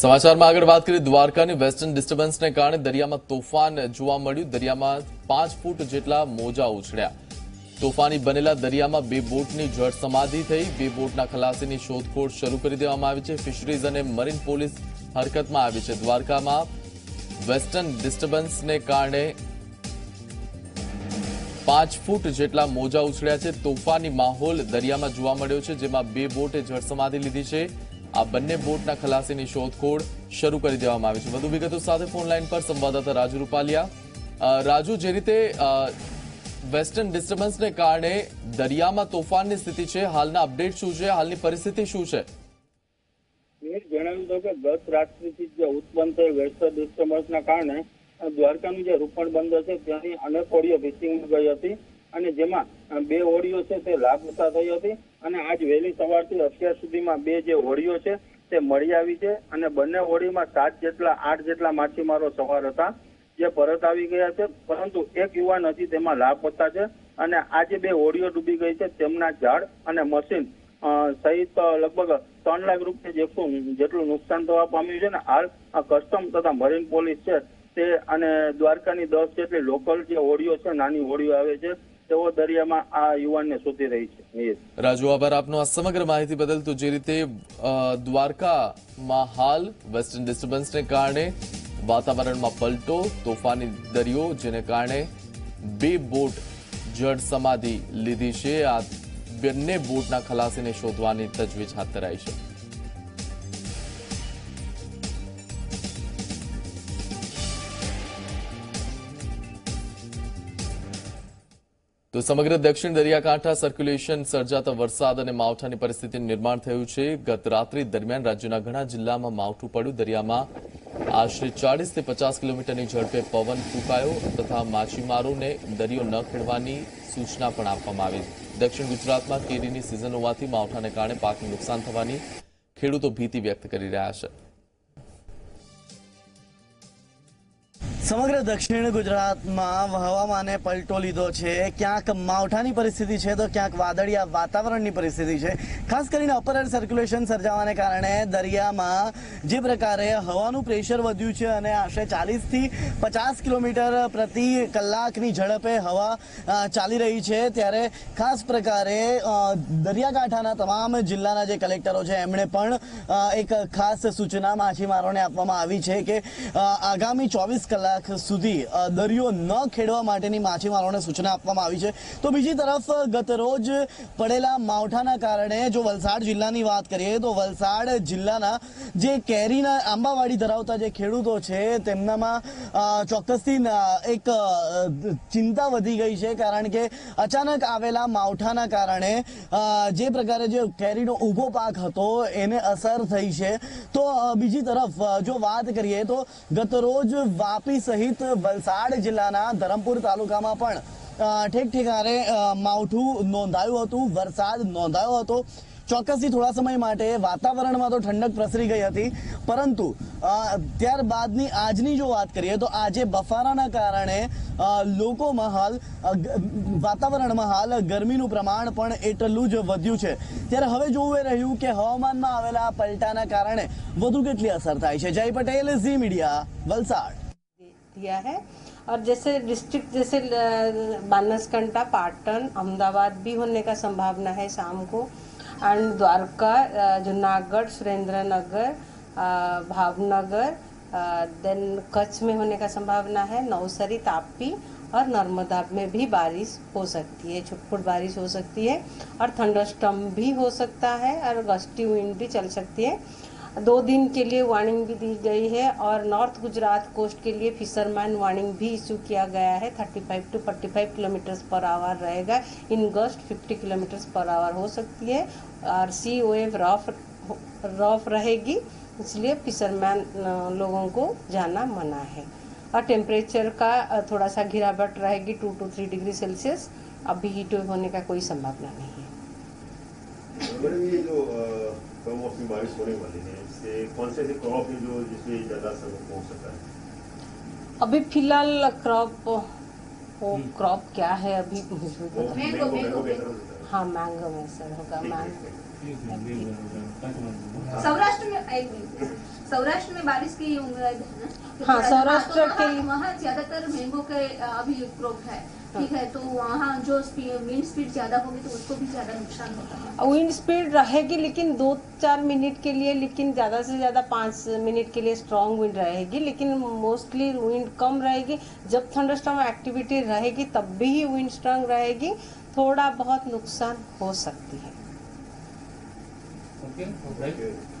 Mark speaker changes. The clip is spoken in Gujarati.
Speaker 1: સમાચારમાં આગળ વાત કરીએ દ્વારકાની વેસ્ટર્ન ડિસ્ટર્બન્સને કારણે દરિયામાં તોફાન જોવા મળ્યું. દરિયામાં પાંચ ફૂટ જેટલા મોજા ઉછળ્યા. તોફાની બનેલા દરિયામાં બે બોટની જળ સમાધિ થઈ. બે બોટના ખલાસીની શોધખોળ શરૂ કરી દેવામાં આવી છે. ફિશરીઝ અને મરીન પોલીસ હરકતમાં આવી છે. દ્વારકામાં વેસ્ટર્ન ડિસ્ટર્બન્સને કારણે પાંચ ફૂટ જેટલા મોજા ઉછળ્યા છે. તોફાની માહોલ દરિયામાં જોવા મળ્યો છે, જેમાં બે બોટે જળ સમાધિ લીધી છે. આ બંને બોટના ખલાસીની શોધખોળ શરૂ કરી દેવામાં આવી છે. વધુ વિગતો સાથે ફોનલાઈન પર સંવાદદાતા રાજુ રૂપાલિયા. રાજુ, જે રીતે વેસ્ટર્ન ડિસ્ટર્બન્સને કારણે દરિયામાં તોફાનની સ્થિતિ છે, હાલના અપડેટ શું છે, હાલની પરિસ્થિતિ શું છે?
Speaker 2: જણાવ્યું હતું કે ગત રાત્રિથી જે ઉત્પન્ન થયેલ વેસ્ટર્ન ડિસ્ટર્બન્સના કારણે દ્વારકાનું જે રૂપણ બંદર છે ત્યાંની અનેક ઓડિયો ફિશિંગમાં ગઈ હતી અને જેમાં બે ઓડિયો છે તે લાપતા થઈ હતી. અને આજ વહેલી સવારથી અત્યાર સુધીમાં બે જે હોડીઓ છે, તે મળી આવી છે અને બંને હોડીમાં સાત જેટલા, આઠ જેટલા માછીમારો સવાર હતા, જે પરત આવી ગયા છે. પરંતુ એક યુવાન હજી તેમાં લાપતા છે અને આજે બે હોડીઓ ડૂબી ગઈ છે, તેમના ઝાડ અને મશીન સહિત લગભગ ત્રણ લાખ રૂપિયા જેટલું જેટલું નુકસાન થવા પામ્યું છે ને હાલ કસ્ટમ તથા મરીન પોલીસ છે તે અને દ્વારકાની દસ જેટલી લોકલ જે હોડીઓ છે, નાની હોડીઓ આવે છે તેઓ દરિયામાં આ યુવાનને શોધી રહી છે.
Speaker 1: રાજુ, આભાર આપનો. આ સમગ્ર માહિતી બદલ તો જે રીતે દ્વારકામાં હાલ વેસ્ટર્ન ડિસ્ટર્બન્સને કારણે વાતાવરણમાં પલટો, તોફાની દરિયો, જેને કારણે બે બોટ જળ સમાધિ લીધી છે. આ બંને બોટના ખલાસીને શોધવાની તજવીજ હાથ ધરાઈ છે. તો સમગ્ર દક્ષિણ દરિયાકાંઠા સર્ક્યુલેશન સર્જાતા વરસાદ અને માવઠાની પરિસ્થિતિનું નિર્માણ થયું છે. ગત રાત્રિ દરમિયાન રાજ્યના ઘણા જિલ્લામાં માવઠું પડ્યું. દરિયામાં આશરે ચાળીસથી પચાસ કિલોમીટરની ઝડપે પવન ફૂંકાયો તથા માછીમારોને દરિયો ન ખેડવાની સૂચના પણ આપવામાં આવી. દક્ષિણ ગુજરાતમાં કેરીની સિઝન હોવાથી માવઠાને કારણે પાકને નુકસાન થવાની ખેડૂતો ભીતિ વ્યક્ત કરી રહ્યા છે.
Speaker 3: સમગ્ર દક્ષિણ ગુજરાતમાં હવામાને પલટો લીધો છે. ક્યાંક માવઠાની પરિસ્થિતિ છે તો ક્યાંક વાદળિયા વાતાવરણની પરિસ્થિતિ છે. ખાસ કરીને અપર એર સર્ક્યુલેશન સર્જાવાને કારણે દરિયામાં જે પ્રકારે હવાનું પ્રેશર વધ્યું છે અને આશરે ચાલીસથી પચાસ કિલોમીટર પ્રતિ કલાકની ઝડપે હવા ચાલી રહી છે. ત્યારે ખાસ પ્રકારે દરિયાકાંઠાના તમામ જિલ્લાના જે કલેક્ટરો છે, એમણે પણ એક ખાસ સૂચના માછીમારોને આપવામાં આવી છે કે આગામી ચોવીસ કલાક સુધી અ, દરિયો ન ખેડવા માટેની માછીમારોને સૂચના આપવામાં આવી છે. તો બીજી તરફ ગતરોજ પડેલા માવઠાના કારણે જો વલસાડ જિલ્લાની વાત કરીએ તો વલસાડ જિલ્લાના જે કેરીના આંબાવાડી ધરાવતા જે ખેડૂતો છે તેમનામાં ચોક્કસથી એક ચિંતા વધી ગઈ છે. કારણ કે અચાનક આવેલા માવઠાના કારણે જે પ્રકારે જે કેરીનો ઊભો પાક હતો એને અસર થઈ છે. તો બીજી તરફ જો વાત કરીએ તો ગત રોજ સહિત વલસાડ જિલ્લાના ધરમપુર તાલુકામાં પણ ઠેક ઠેકાણે માવઠું નોંધાયું હતું, વરસાદ નોંધાયો હતો. ચોક્કસથી થોડા સમય માટે વાતાવરણમાં તો ઠંડક પ્રસરી ગઈ હતી, પરંતુ ત્યારબાદની આજની જો વાત કરીએ તો આજે બફારાના કારણે લોકોમાં હાલ વાતાવરણમાં હાલ ગરમીનું પ્રમાણ પણ એટલું જ વધ્યું છે. ત્યારે હવે જોવું એ રહ્યું કે હવામાનમાં આવેલા પલટાના કારણે વધુ કેટલી અસર થાય છે. જય પટેલ, ઝી મીડિયા, વલસાડ.
Speaker 4: दिया है। और जैसे डिस्ट्रिक्ट जैसे बानसकांठा, पाटन, अहमदाबाद भी होने का संभावना है शाम को। And Dwarka Junagadh Surendranagar Bhavnagar then Kutch में होने का संभावना है। नवसरी तापी और नर्मदा में भी बारिश हो सकती है, छुटपुट बारिश हो सकती है। और थंडरस्टम भी हो सकता है और गस्टी विंड भी चल सकती है। दो दिन के लिए वार्निंग भी दी गई है और नॉर्थ गुजरात कोस्ट के लिए फिशरमैन वार्निंग भी इशू किया गया है। 35 टू 45 किलोमीटर्स पर आवर रहेगा। इन गस्ट 50 किलोमीटर्स पर आवर हो सकती है और सी वेव रफ रफ रहेगी, इसलिए फिशरमैन लोगों को जाना मना है। और टेम्परेचर का थोड़ा सा गिरावट रहेगी two to three degree Celsius अभी हीट होने का कोई संभावना नहीं है।
Speaker 5: ये जो बारिश होने वाली है। इससे कौन से ऐसे क्रॉप है जो जिसमें ज़्यादा असर पहुँच सकता है?
Speaker 4: अभी फ़िलहाल क्रॉप वो क्रॉप क्या है अभी? मुझे
Speaker 5: हाँ।
Speaker 4: मैंगो में सर होगा मैंगो
Speaker 6: सौराष्ट्र में एक मिनट। सौराष्ट्र में बारिश की उम्मीद है ना?
Speaker 4: हाँ, सौराष्ट्र
Speaker 6: तो वहाँ-
Speaker 4: के-
Speaker 6: वहाँ ज़्यादातर मैंगो के अभी क्रॉप है। ठीक है तो वहाँ जो विंड स्पीड ज़्यादा होगी तो उसको भी ज़्यादा नुकसान होता है
Speaker 4: विंड स्पीड रहेगी लेकिन दो चार मिनट के लिए लेकिन ज़्यादा से ज़्यादा पाँच मिनट के लिए स्ट्रांग विंड रहेगी लेकिन मोस्टली विंड कम रहेगी। जब थंडरस्टॉर्म एक्टिविटी रहेगी तब भी ही विंड स्ट्रांग रहेगी। थोड़ा बहुत नुकसान हो सकती है।
Speaker 5: 嗯，好的